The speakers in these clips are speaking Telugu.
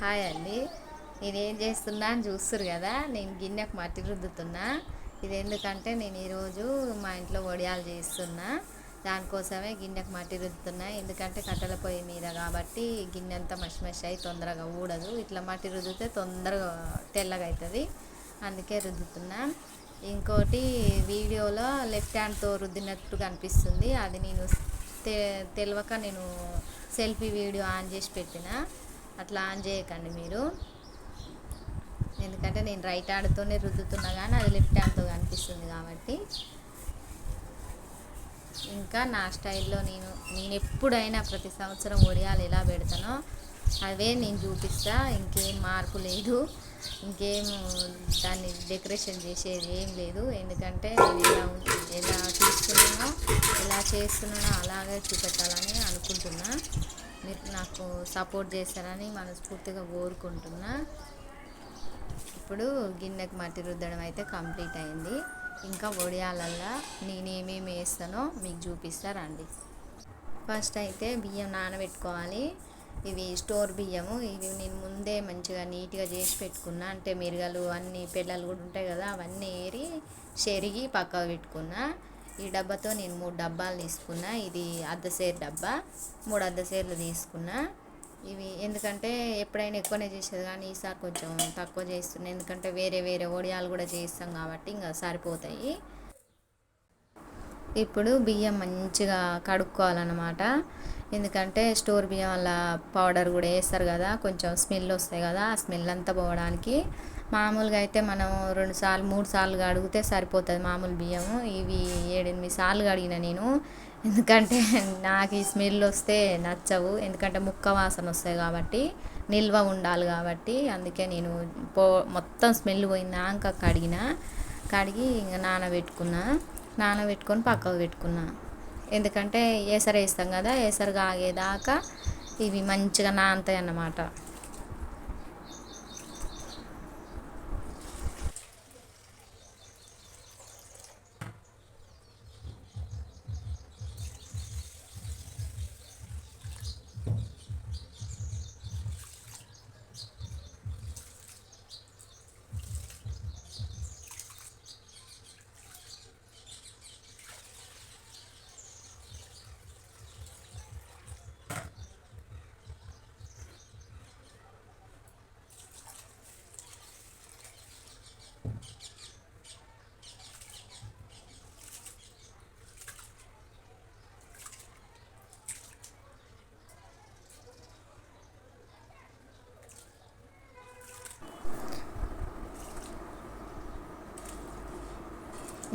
హాయ్ అండి. నేను ఏం చేస్తున్నా అని చూస్తురు కదా నేను గిన్నెకు మట్టి రుద్దుతున్నా. ఇది ఎందుకంటే నేను ఈరోజు మా ఇంట్లో వడియాలు చేస్తున్నా. దానికోసమే గిన్నెకు మట్టి రుద్దుతున్నా. ఎందుకంటే కట్టెల పొయ్యి మీద కాబట్టి గిన్నె అంతా మసి మసి అయి తొందరగా ఊడదు. ఇట్లా మట్టి రుద్దితే తొందరగా తెల్లగా అవుతుంది అందుకే రుద్దుతున్నా. ఇంకోటి వీడియోలో లెఫ్ట్ హ్యాండ్తో రుద్దినట్టు కనిపిస్తుంది. అది నేను తె తెలియక నేను సెల్ఫీ వీడియో ఆన్ చేసి పెట్టిన. అట్లా ఆన్ చేయకండి మీరు. ఎందుకంటే నేను రైట్ ఆడుతూనే రుద్దుతున్నా కానీ అది లెఫ్ట్ హ్యాండ్తో కనిపిస్తుంది కాబట్టి. ఇంకా నా స్టైల్లో నేను నేను ఎప్పుడైనా ప్రతి సంవత్సరం ఒడియాలు ఎలా పెడతానో అవే నేను చూపిస్తా. ఇంకేం మార్పు లేదు. ఇంకేం దాన్ని డెకరేషన్ చేసేది ఏం లేదు. ఎందుకంటే నేను ఎలా ఎలా చేస్తున్నానో ఎలా చేస్తున్నానో అలాగే చూపెట్టాలని అనుకుంటున్నా. మీరు నాకు సపోర్ట్ చేస్తారని మనస్ఫూర్తిగా కోరుకుంటున్నా. ఇప్పుడు గిన్నెకి మట్టి రుద్దడం అయితే కంప్లీట్ అయింది. ఇంకా వడియాలల్లా నేను ఏమేమి వేస్తానో మీకు చూపిస్తా రండి. ఫస్ట్ అయితే బియ్యం నానబెట్టుకోవాలి. ఇవి స్టోర్ బియ్యము. ఇవి నేను ముందే మంచిగా నీట్గా చేసి పెట్టుకున్నా. అంటే మిరగలు అన్ని పిల్లలు కూడా ఉంటాయి కదా అవన్నీ ఏరి చెరిగి పక్కకు పెట్టుకున్నా. ఈ డబ్బాతో నేను మూడు డబ్బాలు తీసుకున్నా. ఇది అర్ధసేరు డబ్బా మూడు అర్ధసేర్లు తీసుకున్నా. ఇవి ఎందుకంటే ఎప్పుడైనా ఎక్కువనే చేసేది కానీ ఈసారి కొంచెం తక్కువ చేస్తున్నాను ఎందుకంటే వేరే వేరే ఒడియాలు కూడా చేస్తాం కాబట్టి ఇంకా సరిపోతాయి. ఇప్పుడు బియ్యం మంచిగా కడుక్కోవాలన్నమాట. ఎందుకంటే స్టోర్ బియ్యం వల్ల పౌడర్ కూడా వేస్తారు కదా కొంచెం స్మెల్ వస్తాయి కదా ఆ స్మెల్ అంతా పోవడానికి. మామూలుగా అయితే మనం రెండు సార్లు మూడు సార్లు కడిగితే సరిపోతుంది మామూలు బియ్యము. ఇవి ఏడెనిమిది సార్లు కడిగిన నేను. ఎందుకంటే నాకు ఈ స్మెల్ వస్తే నచ్చవు. ఎందుకంటే ముక్క వాసన వస్తాయి కాబట్టి నిల్వ ఉండాలి కాబట్టి అందుకే నేను పో మొత్తం స్మెల్ పోయిందాక కడిగిన కడిగి ఇంకా నానబెట్టుకున్నా నానబెట్టుకొని పక్కకు పెట్టుకున్నా. ఎందుకంటే ఏసరు వేస్తాం కదా ఏసరు ఆగేదాకా ఇవి మంచిగా నానతాయి అన్నమాట.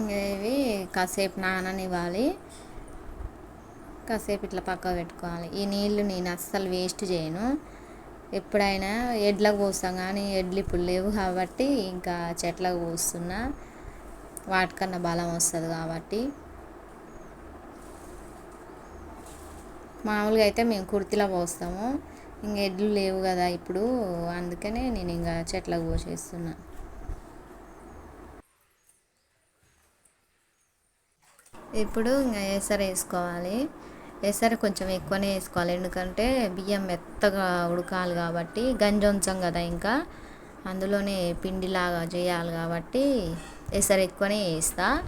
ఇవి కాసేపు నాననివ్వాలి. కాసేపు ఇట్లా పక్కకు పెట్టుకోవాలి. ఈ నీళ్ళు నేను అస్సలు వేస్ట్ చేయను. ఎప్పుడైనా ఎడ్లకు పోస్తాం కానీ ఎడ్లు ఇప్పుడు లేవు కాబట్టి ఇంకా చెట్లకు పోస్తున్నా. వాటికన్నా బలం వస్తుంది కాబట్టి. మామూలుగా అయితే మేము కుర్తిలో పోస్తాము. ఇంక ఎడ్లు లేవు కదా ఇప్పుడు. అందుకనే నేను ఇంకా చెట్లకు పోసేస్తున్నాను ఇప్పుడు ఇంకా ఎసరు వేసుకోవాలి. ఎసరు కొంచెం ఎక్కువనే వేసుకోవాలి. ఎందుకంటే బియ్యం మెత్తగా ఉడకాలి కాబట్టి గంజి కదా ఇంకా. అందులోనే పిండిలాగా చేయాలి కాబట్టి ఎసరు ఎక్కువనే వేస్తా.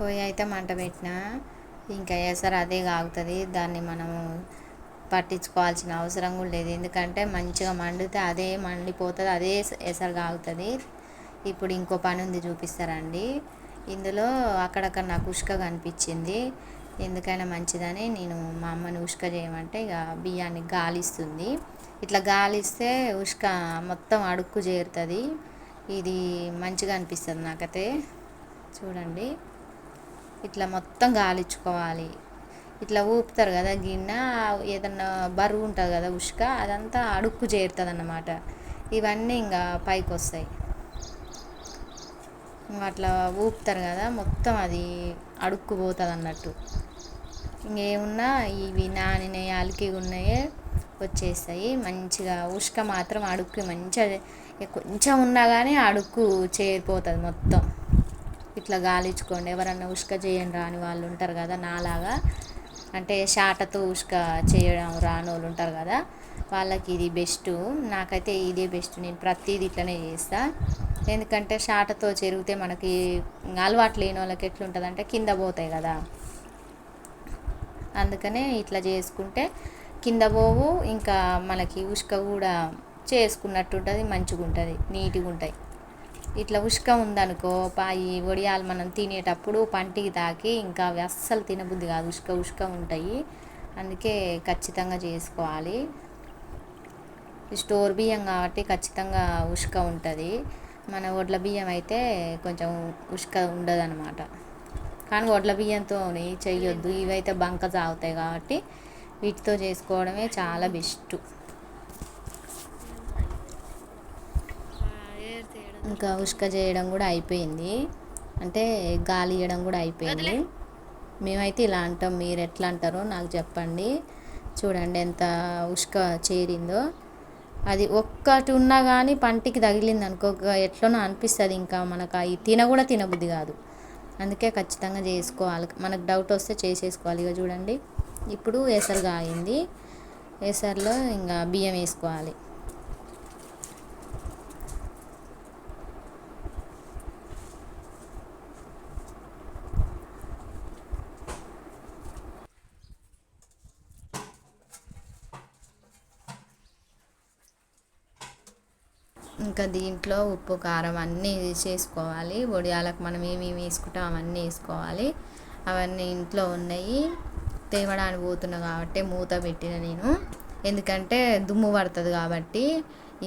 పొయ్యి అయితే మంట పెట్టిన. ఇంకా ఎసరు అదే కాగుతుంది దాన్ని మనము పట్టించుకోవాల్సిన అవసరం కూడా లేదు. ఎందుకంటే మంచిగా మండితే అదే మండిపోతుంది అదే ఎసరు కాగుతుంది. ఇప్పుడు ఇంకో పని ఉంది చూపిస్తారండి. ఇందులో అక్కడక్కడ నాకు ఉష్క కనిపించింది. ఎందుకైనా మంచిదని నేను మా అమ్మని ఉష్క చేయమంటే ఇక బియ్యాన్ని గాలిస్తుంది. ఇట్లా గాలిస్తే ఉష్క మొత్తం అడుక్కు చేరుతుంది. ఇది మంచిగా అనిపిస్తుంది నాకైతే. చూడండి. ఇట్లా మొత్తం గాలించుకోవాలి. ఇట్లా ఊపుతారు కదా గిన్నె ఏదన్నా బరువు ఉంటుంది కదా ఉష్క అదంతా అడుక్కు చేరుతుంది అన్నమాట ఇవన్నీ ఇంకా పైకి వస్తాయి అట్లా ఊపుతారు కదా మొత్తం అది అడుక్కుపోతుంది అన్నట్టు ఇంకేమున్నా ఇవి నానినాయి అలికి ఉన్నాయే వచ్చేస్తాయి. మంచిగా ఉష్క మాత్రం అడుక్కు మంచిగా కొంచెం ఉన్నా కానీ అడుక్కు చేరిపోతుంది మొత్తం. ఇట్లా గాలించుకోండి. ఎవరన్నా ఉష్క చేయని రాని వాళ్ళు ఉంటారు కదా నాలాగా. అంటే షాటతో ఉష్క చేయడం రాని వాళ్ళు ఉంటారు కదా వాళ్ళకి ఇది బెస్ట్. నాకైతే ఇదే బెస్ట్. నేను ప్రతిదీ ఇట్లనే చేస్తా. ఎందుకంటే షాటతో చెరిగితే మనకి అలవాటు లేని వాళ్ళకి ఎట్లుంటుంది అంటే కింద పోతాయి కదా. అందుకనే ఇట్లా చేసుకుంటే కింద పోవు ఇంకా మనకి ఉష్క కూడా చేసుకున్నట్టు ఉంటుంది మంచిగా ఉంటుంది నీట్గా ఉంటాయి ఇట్లా ఉష్క ఉందనుకో ఈ వడియాలు మనం తినేటప్పుడు పంటికి తాకి ఇంకా అవి అస్సలు తినబుద్ధి కాదు. ఉష్క ఉష్క ఉంటాయి. అందుకే ఖచ్చితంగా చేసుకోవాలి. స్టోర్ బియ్యం కాబట్టి ఖచ్చితంగా ఉష్క ఉంటుంది. మన వడ్ల బియ్యం అయితే కొంచెం ఉష్క ఉండదు అనమాట కానీ వడ్ల బియ్యంతో చేయొద్దు ఇవైతే బంక సాగుతాయి కాబట్టి వీటితో చేసుకోవడమే చాలా బెస్ట్. ఇంకా ఉష్క చేయడం కూడా అయిపోయింది. అంటే గాలి ఇవ్వడం కూడా అయిపోయింది. మేమైతే ఇలా అంటాం మీరు ఎట్లా అంటారో నాకు చెప్పండి. చూడండి ఎంత ఉష్క చేరిందో. అది ఒక్కటి ఉన్నా కానీ పంటికి తగిలింది అనుకో ఎట్లనో అనిపిస్తుంది ఇంకా మనకు. అవి తిన కూడా తినబుద్ధి కాదు. అందుకే ఖచ్చితంగా చేసుకోవాలి. మనకు డౌట్ వస్తే చేసేసుకోవాలి. ఇక చూడండి. ఇప్పుడు ఏసరిగా అయింది. ఏసర్లో ఇంకా బియ్యం వేసుకోవాలి. ఇంకా దీంట్లో ఉప్పు కారం అన్నీ చేసుకోవాలి. వడియాలకు మనం ఏమేమి వేసుకుంటాం అవన్నీ వేసుకోవాలి. అవన్నీ ఇంట్లో ఉన్నాయి. తేవడానికి పోతున్నా కాబట్టి మూత పెట్టిన నేను. ఎందుకంటే దుమ్ము పడుతుంది కాబట్టి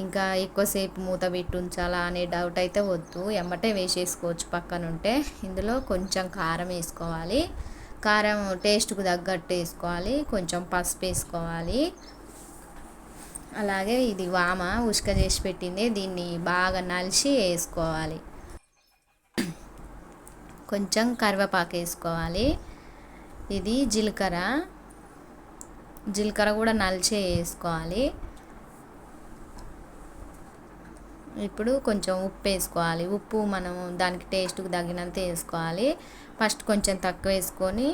ఇంకా ఎక్కువసేపు మూత పెట్టి ఉంచాలా అనే డౌట్ అయితే వద్దు. ఎమ్మటే వేసేసుకోవచ్చు పక్కన ఉంటే. ఇందులో కొంచెం కారం వేసుకోవాలి. కారం టేస్ట్కు తగ్గట్టు వేసుకోవాలి. కొంచెం పసుపు వేసుకోవాలి. అలాగే ఇది వామ ఉష్క చేసి పెట్టింది దీన్ని బాగా నలిసి వేసుకోవాలి. కొంచెం కరివేపాకు వేసుకోవాలి. ఇది జీలకర్ర. జీలకర్ర కూడా నలిచే వేసుకోవాలి. ఇప్పుడు కొంచెం ఉప్పు వేసుకోవాలి. ఉప్పు మనం దానికి టేస్ట్కి తగినంత వేసుకోవాలి. ఫస్ట్ కొంచెం తక్కువ వేసుకొని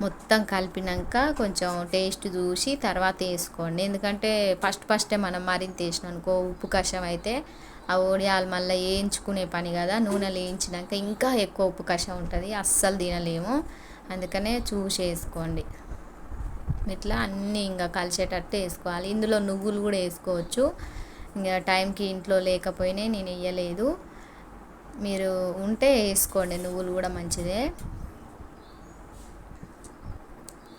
మొత్తం కలిపినాక కొంచెం టేస్ట్ చూసి తర్వాత వేసుకోండి. ఎందుకంటే ఫస్ట్ ఫస్టే మనం మరింత అనుకో ఉప్పు కషం అయితే ఆ ఒడియాలు మళ్ళీ వేయించుకునే పని కదా నూనెలు వేయించినాక ఇంకా ఎక్కువ ఉప్పు కషం ఉంటుంది అస్సలు తినలేము. అందుకనే చూసి వేసుకోండి. ఇట్లా అన్నీ ఇంకా కలిసేటట్టు వేసుకోవాలి. ఇందులో నువ్వులు కూడా వేసుకోవచ్చు. ఇంకా టైంకి ఇంట్లో లేకపోయినా నేను వేయలేదు. మీరు ఉంటే వేసుకోండి నువ్వులు కూడా మంచిదే.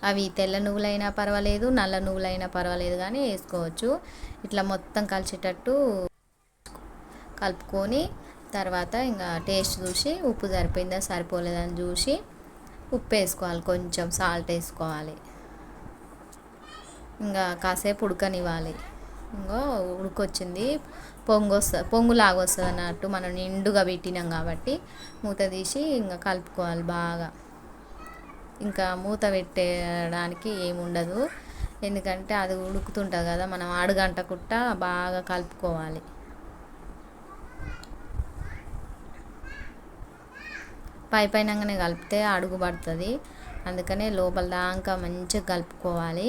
అవి తెల్ల నువ్వులైనా పర్వాలేదు నల్ల నువ్వులైనా పర్వాలేదు కానీ వేసుకోవచ్చు. ఇట్లా మొత్తం కలిసేటట్టు కలుపుకొని తర్వాత ఇంకా టేస్ట్ చూసి ఉప్పు సరిపోయిందా సరిపోలేదని చూసి ఉప్పు వేసుకోవాలి కొంచెం సాల్ట్ వేసుకోవాలి. ఇంకా కాసేపు ఉడకనివ్వాలి. ఇంకో ఉడికొచ్చింది పొంగు వస్తుంది పొంగులాగా వస్తుంది అన్నట్టు మనం నిండుగా పెట్టినాం కాబట్టి మూత తీసి ఇంకా కలుపుకోవాలి బాగా. ఇంకా మూత పెట్టడానికి ఏముండదు. ఎందుకంటే అది ఉడుకుతుంటుంది కదా మనం అడుగంట కుట్ట బాగా కలుపుకోవాలి. పై పైనగానే కలిపితే అడుగు పడుతుంది. అందుకనే లోపల దాకా మంచిగా కలుపుకోవాలి.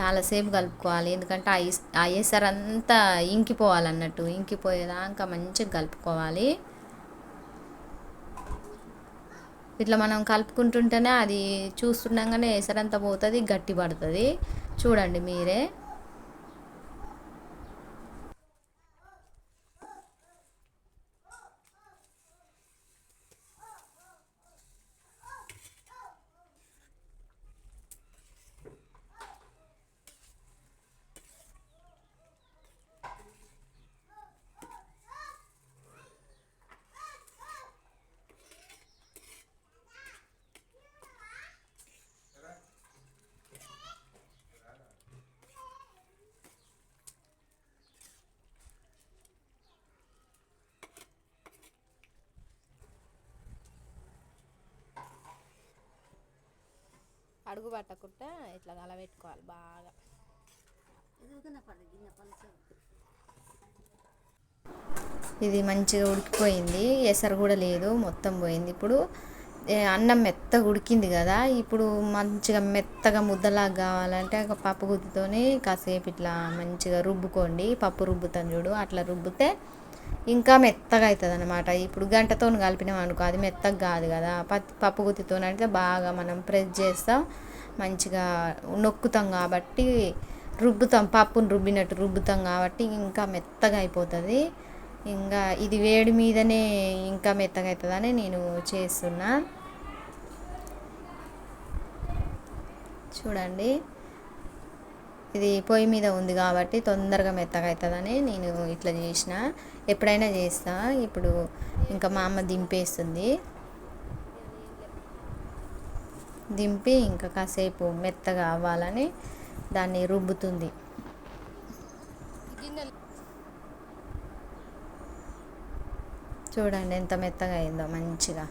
చాలాసేపు కలుపుకోవాలి. ఎందుకంటే ఐస్ ఐఎస్ఆర్ అంతా ఇంకిపోవాలన్నట్టు. ఇంకిపోయేదాకా మంచిగా కలుపుకోవాలి. ఇట్లా మనం కలుపుకుంటుంటేనే అది చూస్తుండగానే ఎసరంతా పోతుంది గట్టి పడుతుంది. చూడండి మీరే. అడుగు పట్టకుండా ఇట్లా కలబెట్టుకోవాలి బాగా. ఇది మంచిగా ఉడికిపోయింది. ఎసరు కూడా లేదు మొత్తం పోయింది. ఇప్పుడు అన్నం మెత్తగా ఉడికింది కదా ఇప్పుడు మంచిగా మెత్తగా ముద్దలాగా కావాలంటే ఒక పప్పు గుత్తితోనే కాసేపు ఇట్లా మంచిగా రుబ్బుకోండి. పప్పు రుబ్బుతాను చూడు అట్లా రుబ్బితే ఇంకా మెత్తగా అవుతుంది అనమాట ఇప్పుడు గంటతో కలిపినాం అనుకో అది మెత్తగా కాదు కదా. పత్ పప్పు గుత్తితో అంటే బాగా మనం ప్రెస్ చేస్తాం మంచిగా నొక్కుతాం కాబట్టి రుబ్బుతాం. పప్పును రుబ్బినట్టు రుబ్బుతాం కాబట్టి ఇంకా మెత్తగా అయిపోతుంది. ఇంకా ఇది వేడి మీదనే ఇంకా మెత్తగా అవుతుందని నేను చేస్తున్నా. చూడండి. ఇది పొయ్యి మీద ఉంది కాబట్టి తొందరగా మెత్తగా అవుతుందని నేను ఇట్లా చేసిన. ఎప్పుడైనా చేస్తా. ఇప్పుడు ఇంకా మా అమ్మ దింపేస్తుంది. దింపి ఇంకా కాసేపు మెత్తగా అవ్వాలని దాన్ని రుబ్బుతుంది. చూడండి ఎంత మెత్తగా అయిందో మంచిగా.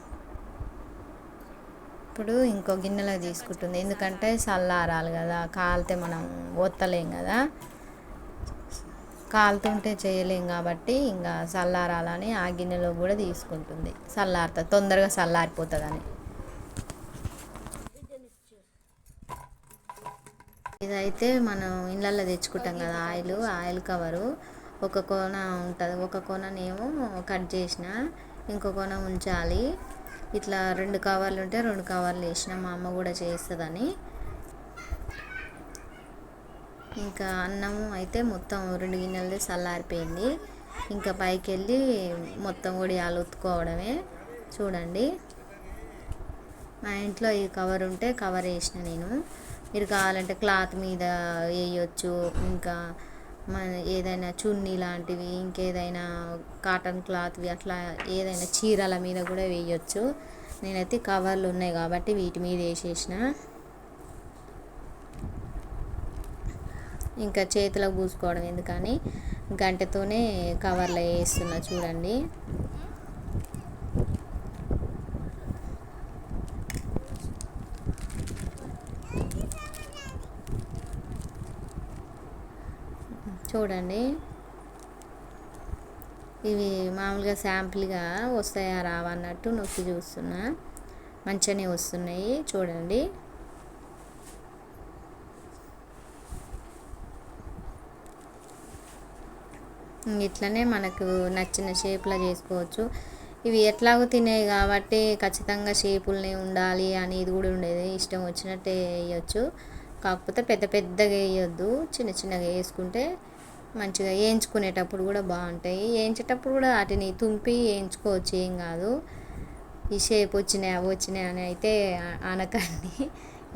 ఇప్పుడు ఇంకో గిన్నెలో తీసుకుంటుంది. ఎందుకంటే చల్లారాలి కదా కాలితే మనం ఒత్తలేం కదా. కాలుతుంటే చేయలేం కాబట్టి ఇంకా చల్లారాలని ఆ గిన్నెలో కూడా తీసుకుంటుంది. చల్లారుతుంది తొందరగా చల్లారిపోతుందని. ఇదైతే మనం ఇళ్ళల్లో తెచ్చుకుంటాం కదా ఆయిల్ ఆయిల్ కవరు. ఒక కోన ఉంటుంది ఒక కోననేమో కట్ చేసిన ఇంకో కోన ఉంచాలి. ఇట్లా రెండు కవర్లు ఉంటే రెండు కవర్లు వేసిన మా అమ్మ కూడా చేస్తుందని. ఇంకా అన్నం అయితే మొత్తం రెండు గిన్నెలది చల్లారిపోయింది. ఇంకా పైకి వెళ్ళి మొత్తం కూడా ఉతుకోవడమే చూడండి. మా ఇంట్లో ఈ కవర్ ఉంటే కవర్ వేసిన నేను. మీరు కావాలంటే క్లాత్ మీద వేయొచ్చు. ఇంకా మన ఏదైనా చున్నీ లాంటివి ఇంకేదైనా కాటన్ క్లాత్వి అట్లా ఏదైనా చీరల మీద కూడా వేయొచ్చు. నేనైతే కవర్లు ఉన్నాయి కాబట్టి వీటి మీద వేసేసిన. ఇంకా చేతిలో పూసుకోవడం ఎందుకని గంటతోనే కవర్లో వేస్తున్నా చూడండి. చూడండి. ఇవి మామూలుగా శాంపుల్గా వస్తాయా రావా అన్నట్టు నొక్కి చూస్తున్నా. మంచిగానే వస్తున్నాయి. చూడండి. ఇట్లనే మనకు నచ్చిన షేప్లో చేసుకోవచ్చు. ఇవి ఎట్లాగో తినేవి కాబట్టి ఖచ్చితంగా షేపుల్ని ఉండాలి అనేది కూడా ఉండేది. ఇష్టం వచ్చినట్టే వేయచ్చు. కాకపోతే పెద్ద పెద్దగా వేయొద్దు. చిన్న చిన్నగా వేసుకుంటే మంచిగా వేయించుకునేటప్పుడు కూడా బాగుంటాయి. వేయించేటప్పుడు కూడా వాటిని తుంపి వేయించుకోవచ్చు ఏం కాదు. ఈ షేప్ వచ్చినాయి అవి వచ్చినాయి అని అయితే అనకండి.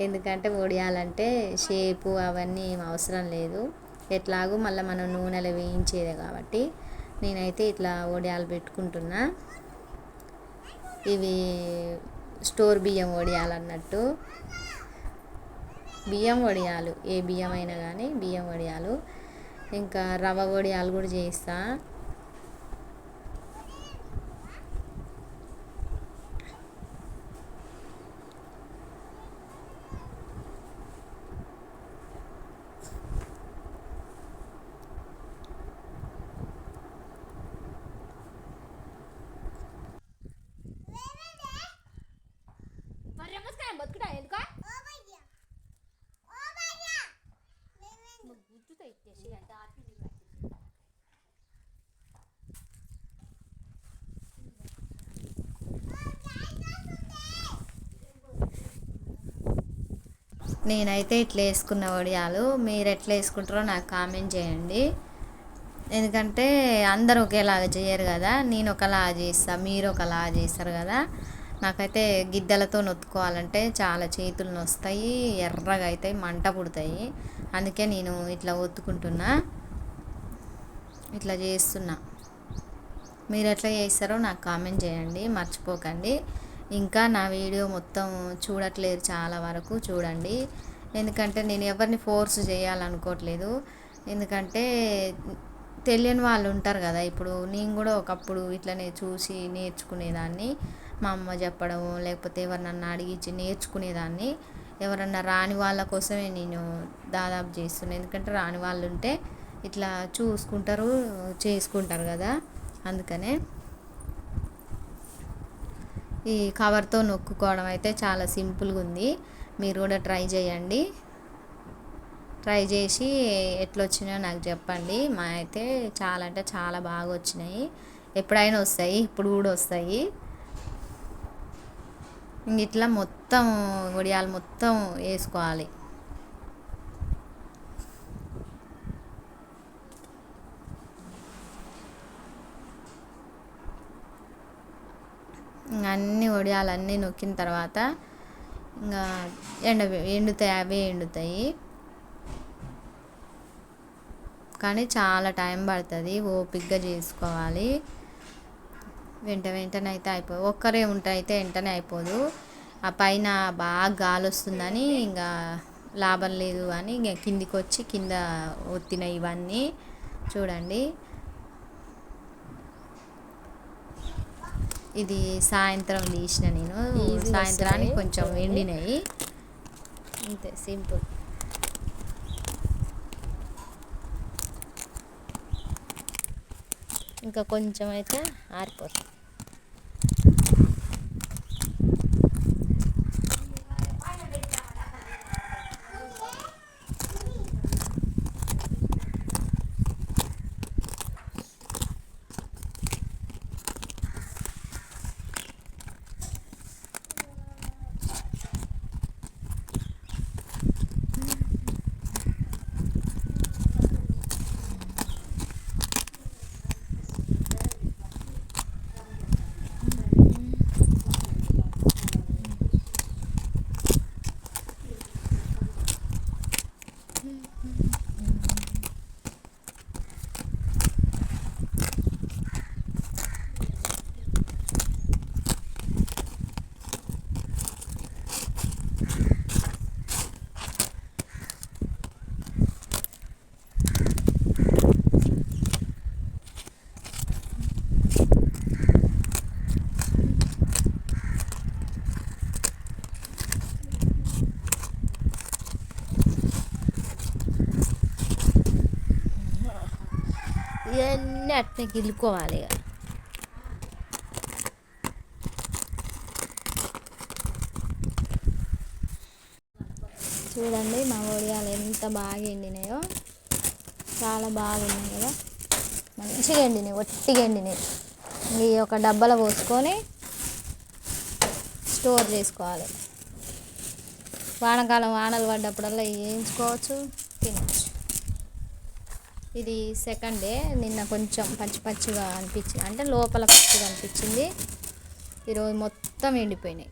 ఎందుకంటే వడియాలంటే షేపు అవన్నీ ఏం అవసరం లేదు. ఎట్లాగో మళ్ళీ మనం నూనెలో వేయించేదే కాబట్టి నేనైతే ఇట్లా వడియాలు పెట్టుకుంటున్నా. ఇవి స్టోర్ బియ్యం వడియాలు అన్నట్టు. బియ్యం వడియాలు ఏ బియ్యం అయినా కానీ బియ్యం వడియాలు ఇంకా రవ్వ వడియాలు కూడా చేస్తా నేనైతే ఇట్లా వేసుకున్న వడియాలు మీరు ఎట్లా వేసుకుంటారో నాకు కామెంట్ చేయండి. ఎందుకంటే అందరు ఒకేలాగా చేయరు కదా నేను ఒకలాగా చేస్తా మీరు ఒకలాగా చేస్తారు కదా. నాకైతే గిద్దలతో నొత్తుకోవాలంటే చాలా చేతులు నొస్తాయి ఎర్రగా అవుతాయి మంట పుడతాయి. అందుకే నేను ఇట్లా ఒత్తుకుంటున్నా ఇట్లా చేస్తున్నా. మీరు ఎట్లా చేస్తారో నాకు కామెంట్ చేయండి మర్చిపోకండి. ఇంకా నా వీడియో మొత్తం చూడట్లేదు చాలా వరకు చూడండి. ఎందుకంటే నేను ఎవరిని ఫోర్స్ చేయాలనుకోవట్లేదు. ఎందుకంటే తెలియని వాళ్ళు ఉంటారు కదా ఇప్పుడు నేను కూడా ఒకప్పుడు ఇట్లనే చూసి నేర్చుకునేదాన్ని. మా అమ్మ చెప్పడం లేకపోతే ఎవరినన్నా అడిగించి నేర్చుకునేదాన్ని. ఎవరన్నా రాని వాళ్ళ కోసమే నేను దాదాపు చేస్తున్నాను ఎందుకంటే రాని వాళ్ళు ఉంటే ఇట్లా చూసుకుంటారు చేసుకుంటారు కదా అందుకనే. ఈ కవర్తో నొక్కుకోవడం అయితే చాలా సింపుల్గా ఉంది. మీరు కూడా ట్రై చేయండి. ట్రై చేసి ఎట్లా వచ్చినాయో నాకు చెప్పండి. మా అయితే చాలా అంటే చాలా బాగా వచ్చినాయి. ఎప్పుడైనా వస్తాయి ఇప్పుడు కూడా వస్తాయి. ఇట్లా మొత్తం వడియాలు మొత్తం వేసుకోవాలి. అన్నీ వడియాలన్నీ నొక్కిన తర్వాత ఇంకా ఎండ ఎండుతాయి అవే ఎండుతాయి. కానీ చాలా టైం పడుతుంది ఓపిక్గా చేసుకోవాలి. వెంట వెంటనే అయితే అయిపోదు. ఒక్కరే ఉంటే అయితే వెంటనే అయిపోదు. ఆ పైన బాగా గాలి వస్తుందని ఇంకా లాభం లేదు అని ఇంకా కిందికి వచ్చి కింద ఒత్తిన ఇవన్నీ చూడండి. ఇది సాయంత్రం తీసిన నేను సాయంత్రానికి. కొంచెం. ఎండినాయి అంతే సింపుల్ ఇంకా కొంచెం అయితే ఆరిపోతుంది ఇవన్నీ అట్నే గిల్లుకోవాలి ఇక. చూడండి మా వడియాలు ఎంత బాగా ఎండినాయో. చాలా బాగున్నాయి కదా. మంచిగా ఎండినాయి ఒట్టిగా ఎండినాయి. ఈ ఒక డబ్బాలో పోసుకొని స్టోర్ చేసుకోవాలి. వానకాలం వానలు పడ్డప్పుడల్లా వేయించుకోవచ్చు ఇది సెకండ్ డే. నిన్న కొంచెం పచ్చి పచ్చిగా అనిపించింది అంటే లోపల పచ్చిగా అనిపించింది. ఈరోజు మొత్తం ఎండిపోయినాయి.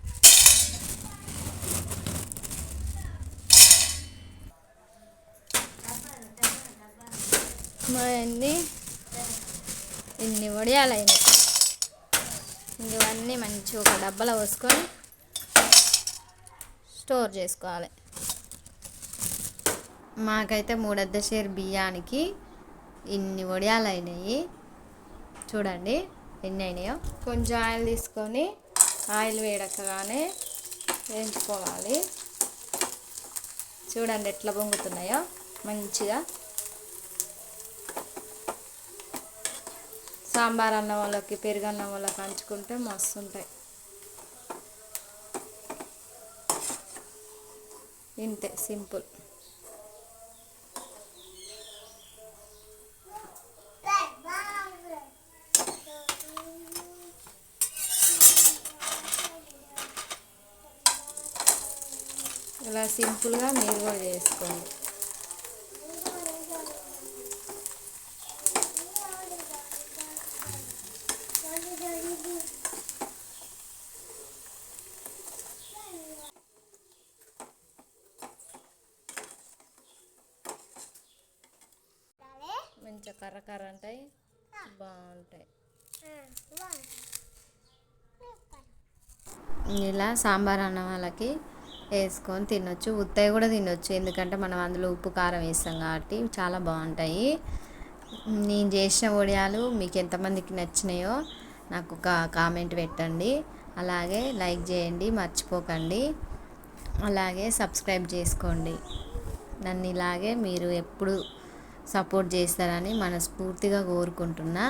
అన్ని ఇన్ని వడియాలైనాయి. ఇవన్నీ మంచిగా ఒక డబ్బాలో పోసుకొని స్టోర్ చేసుకోవాలి. మాకైతే మూడద్ద షేర్ బియ్యానికి ఇన్ని వడియాలు అయినాయి చూడండి ఎన్ని అయినాయో కొంచెం ఆయిల్ తీసుకొని ఆయిల్ వేడకగానే వేయించుకోవాలి. చూడండి ఎట్లా పొంగుతున్నాయో. మంచిగా. సాంబార్ అన్నం వాళ్ళకి పెరుగు అన్నం వాళ్ళకి అంచుకుంటే మస్తు ఉంటాయి ఇంతే సింపుల్ ఇలా సింపుల్గా మీరు కూడా చేసుకోండి. మంచిగా కర్ర కర్ర ఉంటాయి బాగుంటాయి. ఇలా సాంబార్ అన్నం వాళ్ళకి వేసుకొని తినొచ్చు. ఉత్తయి కూడా తినొచ్చు. ఎందుకంటే మనం అందులో ఉప్పు కారం వేస్తాం కాబట్టి చాలా బాగుంటాయి. నేను చేసిన వడియాలు మీకు ఎంతమందికి నచ్చినాయో నాకు ఒక కామెంట్ పెట్టండి. అలాగే లైక్ చేయండి మర్చిపోకండి. అలాగే సబ్స్క్రైబ్ చేసుకోండి. నన్ను ఇలాగే మీరు ఎప్పుడు సపోర్ట్ చేస్తారని మనస్ఫూర్తిగా కోరుకుంటున్నా.